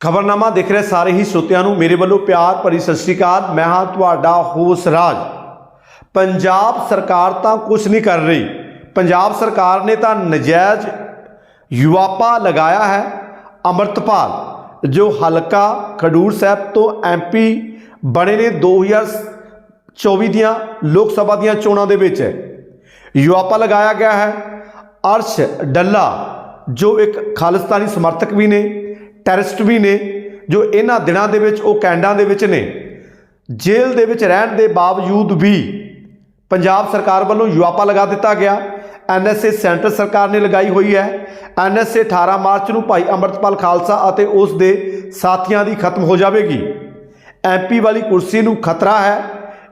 ਖਬਰਨਾਮਾ ਦੇਖ ਰਹੇ ਸਾਰੇ ਹੀ ਸਰੋਤਿਆਂ ਨੂੰ। ਮੇਰੇ ਵੱਲੋਂ ਪਿਆਰ ਭਰੀ ਸਤਿ ਸ਼੍ਰੀ ਅਕਾਲ। ਮੈਂ ਹਾਂ ਤੁਹਾਡਾ ਹੋਸ ਰਾਜ। ਪੰਜਾਬ ਸਰਕਾਰ ਤਾਂ ਕੁਝ ਨਹੀਂ ਕਰ ਰਹੀ। ਪੰਜਾਬ ਸਰਕਾਰ ਨੇ ਤਾਂ ਨਜਾਇਜ਼ ਯੁਵਾਪਾ ਲਗਾਇਆ ਹੈ ਅਮਰਤਪਾਲ, ਜੋ ਹਲਕਾ ਖਡੂਰ ਸਾਹਿਬ ਤੋਂ ਐਮਪੀ ਬਣੇ ਨੇ 2024 ਦੀਆਂ ਲੋਕ ਸਭਾ ਦੀਆਂ ਚੋਣਾਂ ਦੇ ਵਿੱਚ। ਯੁਵਾਪਾ ਲਗਾਇਆ ਗਿਆ ਹੈ। ਅਰਸ਼ ਡੱਲਾ, ਜੋ ਇੱਕ ਖਾਲਿਸਤਾਨੀ ਸਮਰਥਕ ਵੀ ਨੇ ਟੈਰਰਿਸਟ ਵੀ ਨੇ, ਜੋ ਇਹਨਾਂ ਦਿਨਾਂ ਦੇ ਵਿੱਚ, ਉਹ ਕੈਨੇਡਾ ਦੇ ਵਿੱਚ ਨੇ। ਜੇਲ੍ਹ ਦੇ ਵਿੱਚ ਰਹਿਣ ਦੇ ਬਾਵਜੂਦ ਵੀ ਪੰਜਾਬ ਸਰਕਾਰ ਵੱਲੋਂ ਯੁਆਪਾ ਲਗਾ ਦਿੱਤਾ ਗਿਆ। ਐਨਐਸਏ ਸੈਂਟਰ ਸਰਕਾਰ ਨੇ ਲਗਾਈ ਹੋਈ ਹੈ। ਐਨਐਸਏ 18 ਮਾਰਚ ਨੂੰ ਭਾਈ ਅੰਮ੍ਰਿਤਪਾਲ ਖਾਲਸਾ ਅਤੇ ਉਸ ਦੇ ਸਾਥੀਆਂ ਦੀ ਖਤਮ ਹੋ ਜਾਵੇਗੀ। ਐਮਪੀ ਵਾਲੀ ਕੁਰਸੀ ਨੂੰ ਖਤਰਾ ਹੈ।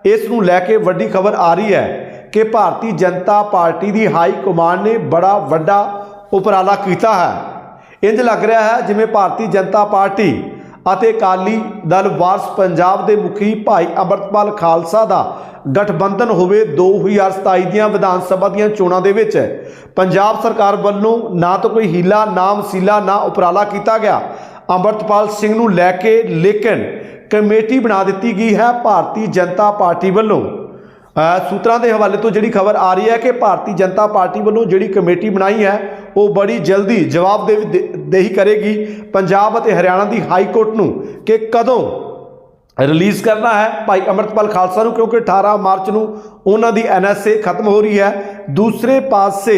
ਇਸ ਨੂੰ ਲੈ ਕੇ ਵੱਡੀ ਖਬਰ ਆ ਰਹੀ ਹੈ ਕਿ ਭਾਰਤੀ ਜਨਤਾ ਪਾਰਟੀ ਦੀ ਹਾਈ ਕਮਾਂਡ ਨੇ ਬੜਾ ਵੱਡਾ ਉਪਰਾਲਾ ਕੀਤਾ ਹੈ। ਇੰਜ ਲੱਗ ਰਿਹਾ ਹੈ ਜਿਵੇਂ ਭਾਰਤੀ ਜਨਤਾ ਪਾਰਟੀ ਅਤੇ ਅਕਾਲੀ ਦਲ ਵਾਰਸ ਪੰਜਾਬ ਦੇ ਮੁਖੀ ਭਾਈ ਅਮਰਤਪਾਲ ਖਾਲਸਾ ਦਾ ਗਠਬੰਧਨ ਹੋਵੇ 2027 ਦੀਆਂ ਵਿਧਾਨ ਸਭਾ ਦੀਆਂ ਚੋਣਾਂ ਦੇ ਵਿੱਚ। ਪੰਜਾਬ ਸਰਕਾਰ ਵੱਲੋਂ ਨਾ ਤਾਂ ਕੋਈ ਹੀਲਾ, ਨਾ ਵਸੀਲਾ, ਨਾ ਉਪਰਾਲਾ ਕੀਤਾ ਗਿਆ। ਅਮਰਤਪਾਲ ਸਿੰਘ ਨੂੰ ਲੈ ਕੇ ਲੇਕਿਨ ਕਮੇਟੀ ਬਣਾ ਦਿੱਤੀ ਗਈ ਹੈ ਭਾਰਤੀ ਜਨਤਾ ਪਾਰਟੀ ਵੱਲੋਂ। ਸੂਤਰਾਂ ਦੇ ਹਵਾਲੇ ਤੋਂ ਜਿਹੜੀ ਖਬਰ ਆ ਰਹੀ ਹੈ ਕਿ ਭਾਰਤੀ ਜਨਤਾ ਪਾਰਟੀ ਵੱਲੋਂ ਜਿਹੜੀ ਕਮੇਟੀ ਬਣਾਈ ਹੈ ਉਹ ਬੜੀ ਜਲਦੀ ਜਵਾਬਦੇਹੀ ਕਰੇਗੀ ਪੰਜਾਬ ਅਤੇ ਹਰਿਆਣਾ ਦੀ ਹਾਈ ਕੋਰਟ ਨੂੰ ਕਿ ਕਦੋਂ ਰਿਲੀਜ਼ ਕਰਨਾ ਹੈ। ਭਾਈ ਅਮਰਤਪਾਲ ਖਾਲਸਾ ਨੂੰ, ਕਿਉਂਕਿ 18 ਮਾਰਚ ਨੂੰ ਉਹਨਾਂ ਦੀ ਐਨਐਸਏ ਖਤਮ ਹੋ ਰਹੀ ਹੈ। ਦੂਸਰੇ ਪਾਸੇ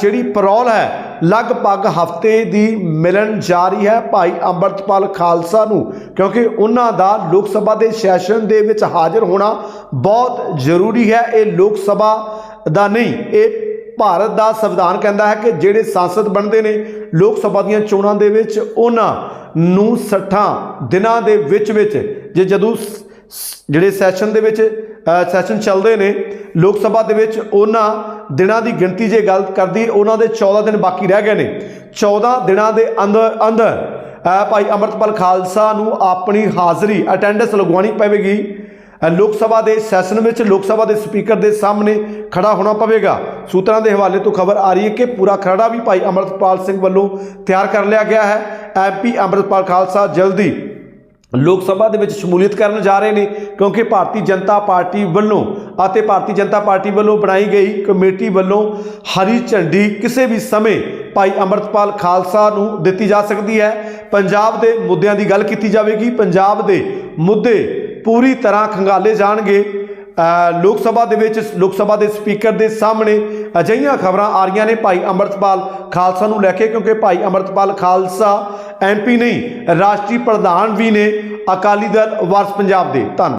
ਜਿਹੜੀ ਪਰੋਲ ਹੈ, ਲਗਭਗ ਹਫ਼ਤੇ ਦੀ ਮਿਲਣ ਜਾ ਰਹੀ ਹੈ ਭਾਈ ਅੰਮ੍ਰਿਤਪਾਲ ਖਾਲਸਾ ਨੂੰ, ਕਿਉਂਕਿ ਉਹਨਾਂ ਦਾ ਲੋਕ ਸਭਾ ਦੇ ਸੈਸ਼ਨ ਦੇ ਵਿੱਚ ਹਾਜ਼ਰ ਹੋਣਾ ਬਹੁਤ ਜ਼ਰੂਰੀ ਹੈ। ਇਹ ਲੋਕ ਸਭਾ ਦਾ ਨਹੀਂ, ਇਹ ਭਾਰਤ ਦਾ ਸੰਵਿਧਾਨ ਕਹਿੰਦਾ ਹੈ ਕਿ ਜਿਹੜੇ ਸੰਸਦ ਬਣਦੇ ਨੇ, ਲੋਕ ਸਭਾ ਦੀਆਂ ਚੋਣਾਂ ਦੇ ਵਿੱਚ ਉਹਨਾਂ ਨੂੰ 60 ਦਿਨਾਂ ਦੇ ਵਿੱਚ ਵਿੱਚ, ਜੇ ਜਦੋਂ ਸ- ਜਿਹੜੇ ਸੈਸ਼ਨ ਦੇ ਵਿੱਚ ਸੈਸ਼ਨ ਚੱਲਦੇ ਨੇ, ਲੋਕ ਸਭਾ ਦੇ ਵਿੱਚ ਉਹਨਾਂ ਦਿਨਾਂ ਦੀ ਗਿਣਤੀ ਜੇ ਗੱਲ ਕਰਦੀ, ਉਹਨਾਂ ਦੇ 14 ਦਿਨ ਬਾਕੀ ਰਹਿ ਗਏ ਨੇ। 14 ਦਿਨਾਂ ਦੇ ਅੰਦਰ ਅੰਦਰ ਭਾਈ ਅਮਰਤਪਾਲ ਖਾਲਸਾ ਨੂੰ ਆਪਣੀ ਹਾਜ਼ਰੀ ਅਟੈਂਡੈਂਸ ਲਗਵਾਉਣੀ ਪਵੇਗੀ। ਲੋਕ ਸਭਾ ਦੇ ਸੈਸ਼ਨ ਵਿੱਚ ਲੋਕ ਸਭਾ ਦੇ ਸਪੀਕਰ ਦੇ ਸਾਹਮਣੇ ਖੜਾ ਹੋਣਾ ਪਵੇਗਾ। ਸੂਤਰਾਂ ਦੇ ਹਵਾਲੇ ਤੋਂ ਖਬਰ ਆ ਰਹੀ ਹੈ ਕਿ ਪੂਰਾ ਖਰੜਾ ਵੀ ਭਾਈ ਅਮਰਤਪਾਲ ਸਿੰਘ ਵੱਲੋਂ ਤਿਆਰ ਕਰ ਲਿਆ ਗਿਆ ਹੈ। ਐਮਪੀ ਅਮਰਤਪਾਲ ਖਾਲਸਾ ਜਲਦੀ ਲੋਕ ਸਭਾ ਦੇ ਵਿੱਚ ਸ਼ਮੂਲੀਅਤ ਕਰਨ ਜਾ ਰਹੇ ਨੇ, ਕਿਉਂਕਿ ਭਾਰਤੀ ਜਨਤਾ ਪਾਰਟੀ ਵੱਲੋਂ ਅਤੇ ਭਾਰਤੀ ਜਨਤਾ ਪਾਰਟੀ ਵੱਲੋਂ ਬਣਾਈ ਗਈ ਕਮੇਟੀ ਵੱਲੋਂ ਹਰੀ ਝੰਡੀ ਕਿਸੇ ਵੀ ਸਮੇਂ ਭਾਈ ਅਮਰਤਪਾਲ ਖਾਲਸਾ ਨੂੰ ਦਿੱਤੀ ਜਾ ਸਕਦੀ ਹੈ। ਪੰਜਾਬ ਦੇ ਮੁੱਦਿਆਂ ਦੀ ਗੱਲ ਕੀਤੀ ਜਾਵੇਗੀ। ਪੰਜਾਬ ਦੇ ਮੁੱਦੇ ਪੂਰੀ ਤਰ੍ਹਾਂ ਖੰਗਾਲੇ ਜਾਣਗੇ। ਲੋਕ ਸਭਾ ਦੇ ਵਿੱਚ, ਲੋਕ ਸਭਾ ਦੇ ਸਪੀਕਰ ਦੇ ਸਾਹਮਣੇ ਅਜਿਹੀਆਂ ਖਬਰਾਂ ਆ ਰਹੀਆਂ ਨੇ ਭਾਈ ਅਮਰਤਪਾਲ ਖਾਲਸਾ ਨੂੰ ਲੈ ਕੇ, ਕਿਉਂਕਿ ਭਾਈ ਅਮਰਤਪਾਲ ਖਾਲਸਾ ਐਮਪੀ ਨਹੀਂ, ਰਾਸ਼ਟਰੀ ਪ੍ਰਧਾਨ ਵੀ ਨੇ। ਅਕਾਲੀ ਦਲ, ਵਾਰਸ ਪੰਜਾਬ ਦੇ। ਧੰਨ